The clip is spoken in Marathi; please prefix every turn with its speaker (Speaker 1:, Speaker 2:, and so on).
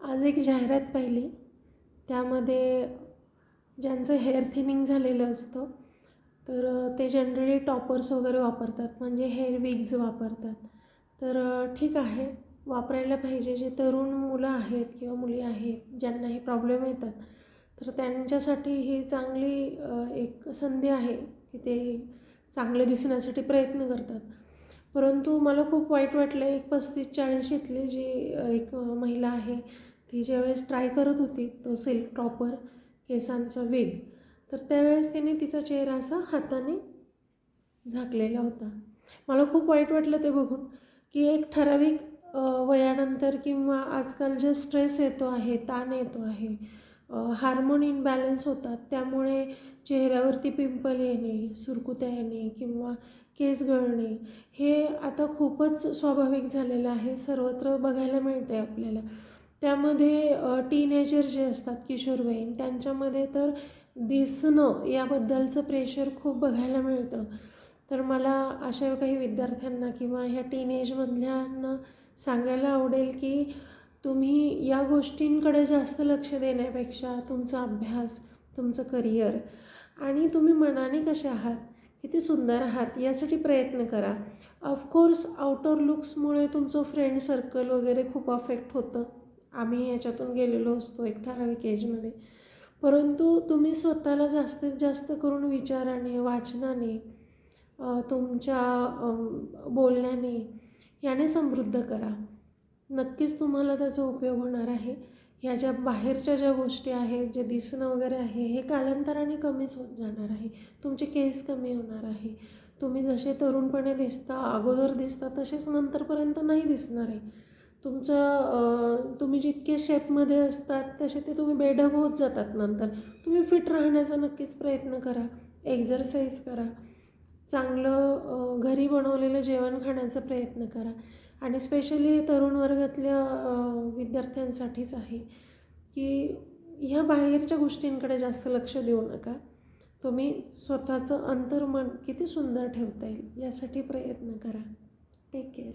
Speaker 1: आज एक जाहिरात पाहिली. त्यामध्ये ज्यांचं हेअर थिनिंग झालेलं असतं तर ते जनरली टॉपर्स वगैरे वापरतात. म्हणजे हेअर विग्ज वापरतात. तर ठीक आहे. वापरायला पाहिजे. जे तरुण मुलं आहेत किंवा मुली आहेत ज्यांना हे प्रॉब्लेम येतात तर त्यांच्यासाठी ही चांगली एक संधी आहे की ते चांगले दिसण्यासाठी प्रयत्न करतात. परंतु मला खूप वाईट वाटलं. एक पस्तीस चाळीशीतली जी एक महिला आहे ती ज्यावेळेस ट्राय करत होती तो सिल्क टॉपर केसांचा वेग तर त्यावेळेस तिने तिचा चेहरा असा हाताने झाकलेला होता. मला खूप वाईट वाटलं ते बघून की एक ठराविक वयानंतर किंवा आजकाल जे स्ट्रेस येतो आहे ताण येतो आहे हार्मोन इनबॅलन्स होतात. त्यामुळे चेहऱ्यावरती पिंपल येणे सुरकुत्या येणे किंवा केस गळणे हे आता खूपच स्वाभाविक झालेलं आहे. सर्वत्र बघायला मिळते आपल्याला. त्यामध्ये टीनेजर जे असतात किशोरवयीन त्यांच्यामध्ये तर दिसणं याबद्दलचं प्रेशर खूप बघायला मिळतं. तर मला अशा काही विद्यार्थ्यांना किंवा ह्या टीनेजमधल्यांना सांगायला आवडेल की तुम्ही या गोष्टींकडे जास्त लक्ष देण्यापेक्षा तुमचा अभ्यास तुमचं करिअर आणि तुम्ही मनाने कसे आहात किती सुंदर आहात यासाठी प्रयत्न करा. ऑफकोर्स आउटर लुक्समुळे तुमचं फ्रेंड सर्कल वगैरे खूप अफेक्ट होतं. आम्ही याच्यातून गेलेलो असतो एक ठराविक एजमध्ये परंतु तुम्ही स्वतःला जास्तीत जास्त करून विचाराने वाचनाने तुमच्या बोलण्याने याने समृद्ध करा. नक्कीच तुम्हाला त्याचा उपयोग होणार आहे. ह्या ज्या बाहेरच्या ज्या गोष्टी आहेत जे दिसणं वगैरे आहे हे कालांतराने कमीच होत जाणार आहे. तुमचे केस कमी होणार आहे. तुम्ही जसे तरुणपणे दिसता अगोदर दिसता तसेच नंतरपर्यंत नाही दिसणार आहे. तुमचं तुम्ही जितके शेपमध्ये असतात तसे ते तुम्ही बेढब होत जातात नंतर. तुम्ही फिट राहण्याचा नक्कीच प्रयत्न करा. एक्झरसाईज करा. चांगलं घरी बनवलेलं जेवण खाण्याचा प्रयत्न करा. आणि स्पेशली तरुण वर्गातल्या विद्यार्थ्यांसाठीच आहे की ह्या बाहेरच्या गोष्टींकडे जास्त लक्ष देऊ नका. तुम्ही स्वतःचं अंतर्मन किती सुंदर ठेवता येईल यासाठी प्रयत्न करा. Take care